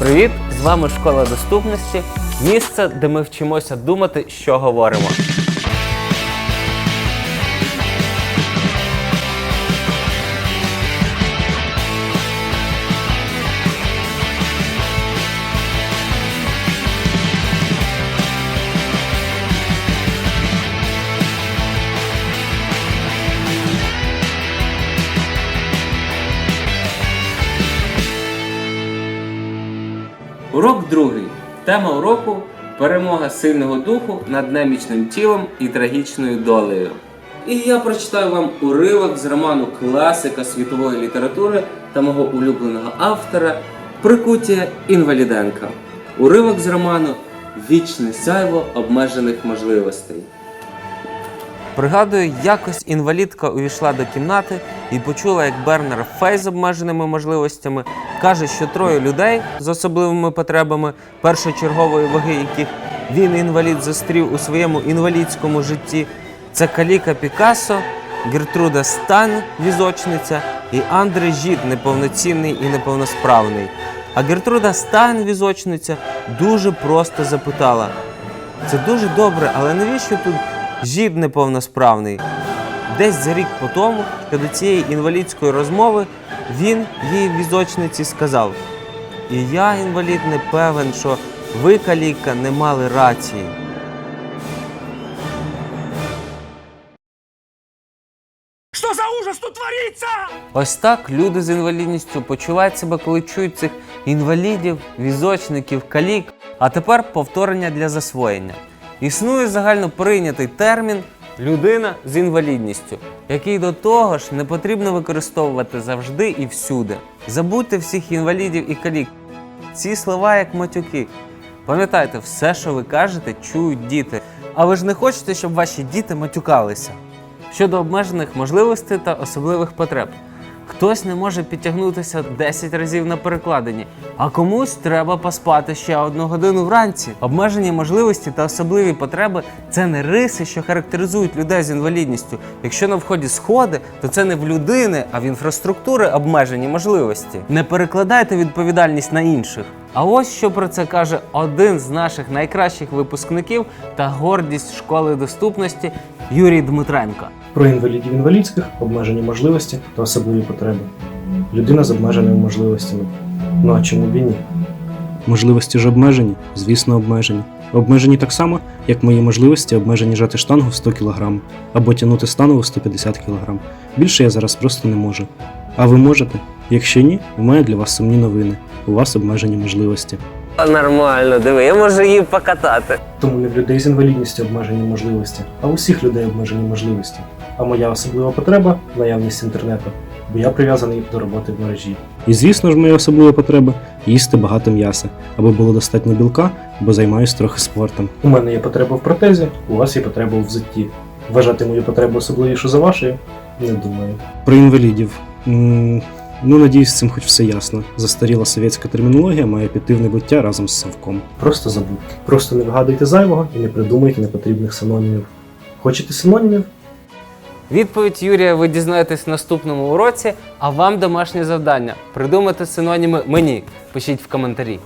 Привіт! З вами школа доступності. Місце, де ми вчимося думати, що говоримо. Урок другий. Тема уроку перемога сильного духу над немічним тілом і трагічною долею. І я прочитаю вам уривок з роману класика світової літератури та мого улюбленого автора Прикуття Інваліденка. Уривок з роману Вічне сяйво обмежених можливостей. Пригадую, якось інвалідка увійшла до кімнати і почула, як Бернер Фей з обмеженими можливостями каже, що троє людей з особливими потребами, першочергової ваги яких він інвалід зустрів у своєму інвалідському житті, це Каліка Пікассо, Гертруда Стан, візочниця, і Андре Жід, неповноцінний і неповносправний. А Гертруда Стан, візочниця, дуже просто запитала: це дуже добре, але навіщо тут жід неповносправний? Десь за рік по тому, щодо цієї інвалідської розмови, він їй візочниці сказав: І я, інвалід, не певен, що ви, каліка, не мали рації. Что за ужас тут творится? Ось так люди з інвалідністю почувають себе, коли чують цих інвалідів, візочників, калік. А тепер повторення для засвоєння. Існує загально прийнятий термін людина з інвалідністю, який до того ж не потрібно використовувати завжди і всюди. Забудьте всіх інвалідів і калік. Ці слова як матюки. Пам'ятайте, все, що ви кажете, чують діти. А ви ж не хочете, щоб ваші діти матюкалися щодо обмежених можливостей та особливих потреб. Хтось не може підтягнутися 10 разів на перекладині, а комусь треба поспати ще одну годину вранці. Обмежені можливості та особливі потреби це не риси, що характеризують людей з інвалідністю. Якщо на вході сходи, то це не в людини, а в інфраструктури обмежені можливості. Не перекладайте відповідальність на інших. А ось що про це каже один з наших найкращих випускників та гордість школи доступності Юрій Дмитренко. Про інвалідів інвалідських, обмежені можливості та особливі потреби. Людина з обмеженими можливостями. Ну а чому б і ні? Можливості ж обмежені, звісно, обмежені. Обмежені так само, як мої можливості обмежені жати штангу в 100 кг або тягнути станову 150 кг. Більше я зараз просто не можу. А ви можете? Якщо ні, у мене для вас сумні новини. У вас обмежені можливості. Нормально, диви, я можу її покатати. Тому не в людей з інвалідністю обмежені можливості, а у всіх людей обмежені можливості. А моя особлива потреба наявність інтернету, бо я прив'язаний до роботи в мережі. І звісно ж, моя особлива потреба їсти багато м'яса, аби було достатньо білка, бо займаюсь трохи спортом. У мене є потреба в протезі, у вас є потреба в взутті. Вважати мою потребу особливішу за вашою? Не думаю. Про інвалідів. М, Ну, надіюсь, з цим хоч все ясно. Застаріла совєтська термінологія має піти в небуття разом з Савком. Просто забудьте. Просто не вигадуйте зайвого і не придумуйте непотрібних синонімів. Хочете синонімів? Відповідь Юрія ви дізнаєтесь в наступному уроці, а вам домашнє завдання придумати синоніми мені. Пишіть в коментарі.